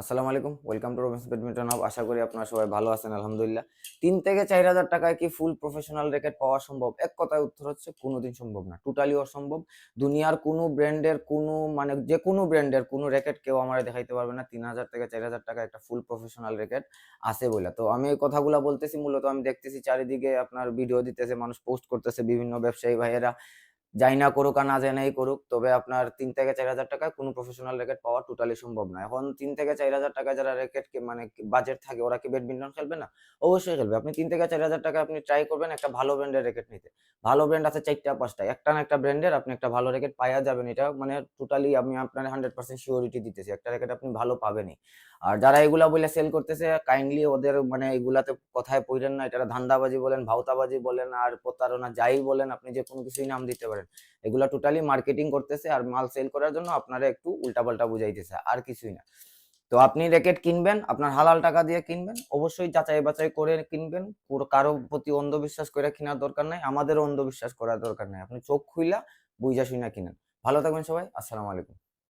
আসসালামু আলাইকুম welcome to Robins badminton hub আশা করি আপনারা সবাই ভালো আছেন, আলহামদুলিল্লাহ। তিন থেকে চার হাজার টাকায় কি ফুল প্রফেশনাল র্যাকেট পাওয়া সম্ভব? এক কথায় উত্তর হচ্ছে কোনোদিন সম্ভব না টোটালি অসম্ভব। দুনিয়ার কোনো ব্র্যান্ডের কোনো মানে যে কোনো ব্র্যান্ডের কোনো র্যাকেট কেউ আমার দেখাইতে পারবে না। তিন হাজার থেকে চার হাজার টাকা একটা ফুল প্রফেশনাল র্যাকেট আছে বলে তো আমি এই কথাগুলো বলতেছি, মূলত আমি দেখতেছি চারিদিকে আপনার ভিডিও দিতেছে, মানুষ পোস্ট করতেছে, বিভিন্ন ব্যবসায়ী ভাইয়েরা। যাই না করুক আর না যাই নাই করুক, তবে আপনার তিন থেকে চার হাজার টাকায় কোনো প্রফেশনাল র্যাকেট পাওয়া টোটালি সম্ভব না এখন তিন থেকে চার হাজার টাকা যারা র্যাকেট মানে বাজেট থাকে, ওরা কি ব্যাডমিন্টন খেলবে না? অবশ্যই খেলবে। আপনি তিন থেকে চার হাজার টাকা আপনি ট্রাই করবেন একটা ভালো ব্র্যান্ডের র্যাকেট নিতে। ভালো ব্র্যান্ড আছে চারটা, পাঁচটা। একটা না একটা ব্র্যান্ডের আপনি একটা ভালো র্যাকেট পাওয়া যাবেন। এটা মানে টোটালি আমি আপনার হান্ড্রেড পার্সেন্ট শিওরিটি দিতেছি। একটা র্যাকেট আপনি ভালো পাবেনই। আর যারা এগুলা বলে সেল করতেছে কাইন্ডলি ওদের মানে এগুলাতে কথায় পড়েন না এটা ধান্দাবাজি বলেন, ভাওতাবাজি বলেন, আর প্রতারণা যাই বলেন, আপনি যে কোনো কিছুই নাম দিতে পারেন। এগুলা টোটালি মার্কেটিং করতেছে আর মাল সেল করার জন্য আপনারা একটু উল্টাপাল্টা বুঝাইতেছে, আর কিছুই না। তো আপনি র্যাকেট কিনবেন, আপনার হালাল টাকা দিয়ে কিনবেন, অবশ্যই যাচাই বাছাই করে কিনবেন কারও প্রতি অন্ধবিশ্বাস করে কেনার দরকার নাই আমাদেরও অন্ধবিশ্বাস করার দরকার নাই। আপনি চোখ খুইলা বুঝা শুইনা কিনেন। ভালো থাকবেন সবাই, আসসালামু আলাইকুম।